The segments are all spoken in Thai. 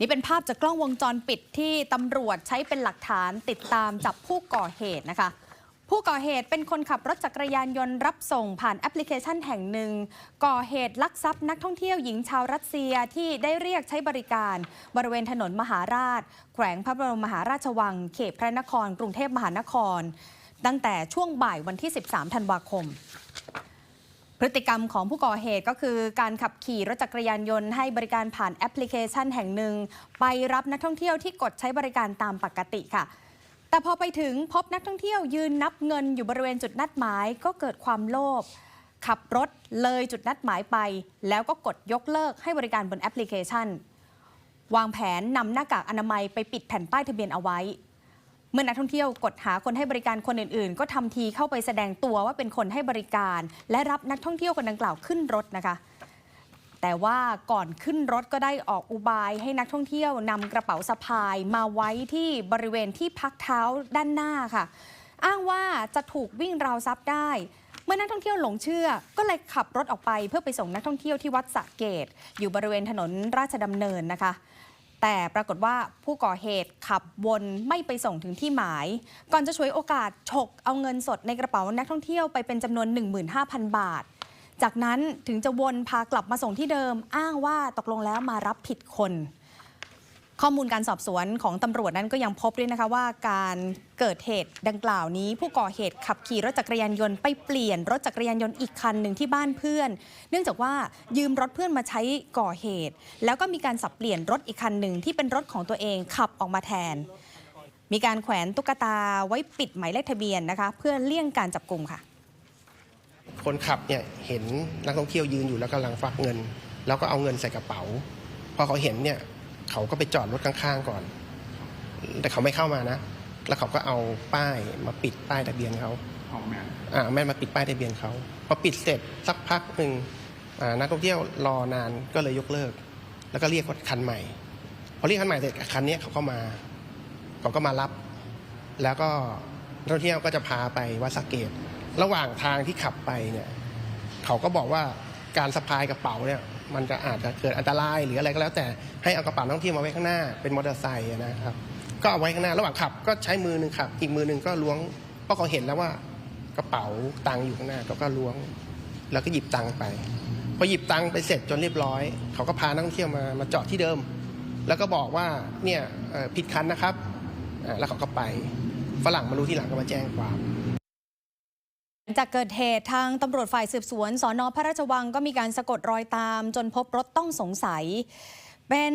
นี่เป็นภาพจากกล้องวงจรปิดที่ตำรวจใช้เป็นหลักฐานติดตามจับผู้ก่อเหตุนะคะ ผู้ก่อเหตุเป็นคนขับรถจักรยานยนต์รับส่งผ่านแอปพลิเคชันแห่งหนึ่ง ก่อเหตุลักทรัพย์นักท่องเที่ยวหญิงชาวรัสเซียที่ได้เรียกใช้บริการ บริเวณถนนมหาราช แขวงพระบรมมหาราชวัง เขตพระนคร กรุงเทพมหานคร ตั้งแต่ช่วงบ่ายวันที่ 13 ธันวาคม พฤติกรรมของผู้ก่อเหตุก็คือการขับขี่รถจักรยานยนต์ให้บริการผ่านแอปพลิเคชันแห่งหนึ่ง ไปรับนักท่องเที่ยวที่กดใช้บริการตามปกติค่ะ แต่พอไปถึงพบนักท่องเที่ยวยืนนับเงินอยู่บริเวณจุดนัดหมาย ก็เกิดความโลภขับรถเลยจุดนัดหมายไป แล้วก็กดยกเลิกให้บริการบนแอปพลิเคชัน วางแผนนำหน้ากากอนามัยไปปิดแผ่นป้ายทะเบียนเอาไว้ เมื่อนักท่องเที่ยวกดหาคนให้บริการคนอื่น ๆ ก็ทำทีเข้าไปแสดงตัวว่าเป็นคนให้บริการ และรับนักท่องเที่ยวคนดังกล่าวขึ้นรถนะคะแต่ว่าก่อนขึ้นรถก็ได้ออกอุบายให้นักท่องเที่ยวนำกระเป๋าสะพายมาไว้ที่บริเวณที่พักเท้าด้านหน้าค่ะ อ้างว่าจะถูกวิ่งราวทรัพย์ได้ เมื่อนักท่องเที่ยวหลงเชื่อ ก็เลยขับรถออกไปเพื่อไปส่งนักท่องเที่ยวที่วัดสะเกตอยู่บริเวณถนนราชดำเนินนะคะ แต่ปรากฏว่าผู้ก่อเหตุขับวนไม่ไปส่งถึงที่หมาย ก่อนจะฉวยโอกาสฉกเอาเงินสดในกระเป๋านักท่องเที่ยวไปเป็นจำนวน 15,000 บาท จากนั้นถึงจะวนพากลับมาส่งที่เดิม อ้างว่าตกลงแล้วมารับผิดคน ข้อมูลการสอบสวนของตำรวจนั้นก็ยังพบด้วยนะคะว่าการเกิดเหตุดังกล่าวนี้ ผู้ก่อเหตุขับขี่รถจักรยานยนต์ไปเปลี่ยนรถจักรยานยนต์อีกคันหนึ่งที่บ้านเพื่อน เนื่องจากว่ายืมรถเพื่อนมาใช้ก่อเหตุ แล้วก็มีการสับเปลี่ยนรถอีกคันหนึ่งที่เป็นรถของตัวเองขับออกมาแทน มีการแขวนตุ๊กตาไว้ปิดหมายเลขทะเบียนนะคะ เพื่อเลี่ยงการจับกลุ่มค่ะ คนขับเนี่ยเห็นนักท่องเที่ยวยืนอยู่แล้วกำลังฟักเงิน แล้วก็เอาเงินใส่กระเป๋าพอเขาเห็นเนี่ย เขาก็ไปจอดรถข้างๆก่อน แต่เขาไม่เข้ามานะ แล้วเขาก็เอาป้ายมาปิดป้ายทะเบียนเขาออกแมนอ่าแม่นมาปิดป้ายทะเบียนเขาพอปิดเสร็จสักพักหนึ่งอ่านักท่องเที่ยวรอนานก็เลยยกเลิก แล้วก็เรียกรถคันใหม่ พอเรียกคันใหม่เสร็จคันนี้เขาก็มา เขาก็มารับ แล้วก็นักท่องเที่ยวก็จะพาไปวัดสะเกต ระหว่างทางที่ขับไปเนี่ย เขาก็บอกว่า การสะพายกระเป๋าเนี่ยมันจะอาจจะเกิดอันตรายหรืออะไรก็แล้วแต่ให้เอากระเป๋านักท่องเที่ยวมาไว้ข้างหน้าเป็นมอเตอร์ไซค์นะครับ ก็เอาไว้ข้างหน้าระหว่างขับก็ใช้มือหนึ่งขับ อีกมือหนึ่งก็ล้วงเพราะเขาเห็นแล้วว่ากระเป๋าตังค์อยู่ข้างหน้าเขาก็ล้วง แล้วก็หยิบตังค์ไปพอหยิบตังค์ไปเสร็จจนเรียบร้อย เขาก็พานักท่องเที่ยวมามาจอดที่เดิม แล้วก็บอกว่าเนี่ยผิดคันนะครับแล้วเขาก็ไปฝรั่งมารู้ที่หลังก็มาแจ้งความ จากเกิดเหตุทางตำรวจฝ่ายสืบสวนสอนอพระราชวังก็มีการสะกดรอยตาม จนพบรถต้องสงสัย เป็น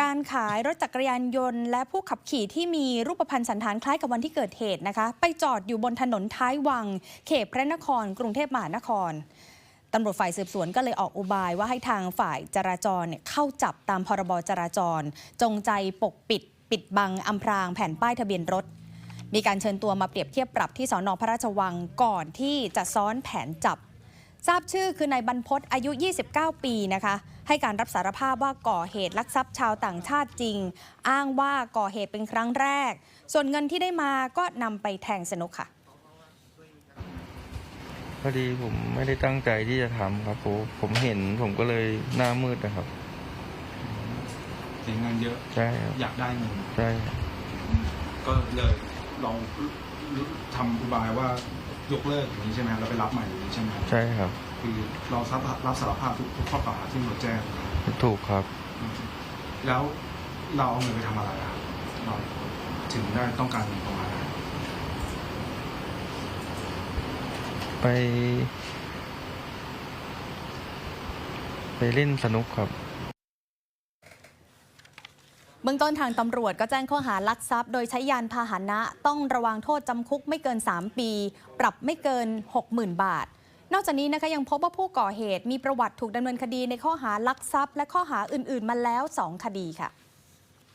การขายรถจักรยานยนต์ และผู้ขับขี่ที่มีรูปพรรณสันฐานคล้ายกับวันที่เกิดเหตุนะคะ ไปจอดอยู่บนถนนท้ายวัง เขตพระนคร กรุงเทพมหานครตำรวจฝ่ายสืบสวนก็เลยออกอุบายว่าให้ทางฝ่ายจราจรเข้าจับตามพรบจราจร จงใจปกปิด ปิดบังอำพรางแผ่นป้ายทะเบียนรถ มีการเชิญตัวมาเปรียบเทียบปรับที่สอนอพระราชวังก่อนที่จะซ้อนแผนจับ ทราบชื่อคือนายบรรพศอายุ 29 ปีนะคะ ให้การรับสารภาพว่าก่อเหตุลักทรัพย์ชาวต่างชาติจริง อ้างว่าก่อเหตุเป็นครั้งแรก ส่วนเงินที่ได้มาก็นำไปแทงสนุกค่ะพอดีผมไม่ได้ตั้งใจที่จะทำครับผมผมเห็นผมก็เลยหน้ามืดนะครับเสียเงินเยอะใช่ครับอยากได้เงินใช่ครับก็เลย ลองทำอุบายว่ายกเลิกอย่างนี้ใช่ไหมแล้วไปรับใหม่อย่างนี้ใช่ไหมใช่ครับ คือเรารับรับสารภาพทุกทุกข้อกล่าวหาที่ตำรวจแจ้ง ถูกครับอืมแล้วเราเอาเงินไปทำอะไรอะเราถึงได้ต้องการเงินประมาณนั้นไป ไปเล่นสนุกครับ เบื้องต้นทางตำรวจก็แจ้งข้อหาลักทรัพย์ โดยใช้ยานพาหนะ ต้องระวังโทษจำคุกไม่เกิน 3 ปี ปรับไม่เกิน 60,000 บาท นอกจากนี้นะคะยังพบว่าผู้ก่อเหตุมีประวัติถูกดำเนินคดีในข้อหาลักทรัพย์ และข้อหาอื่น ๆ มาแล้ว 2 คดีค่ะ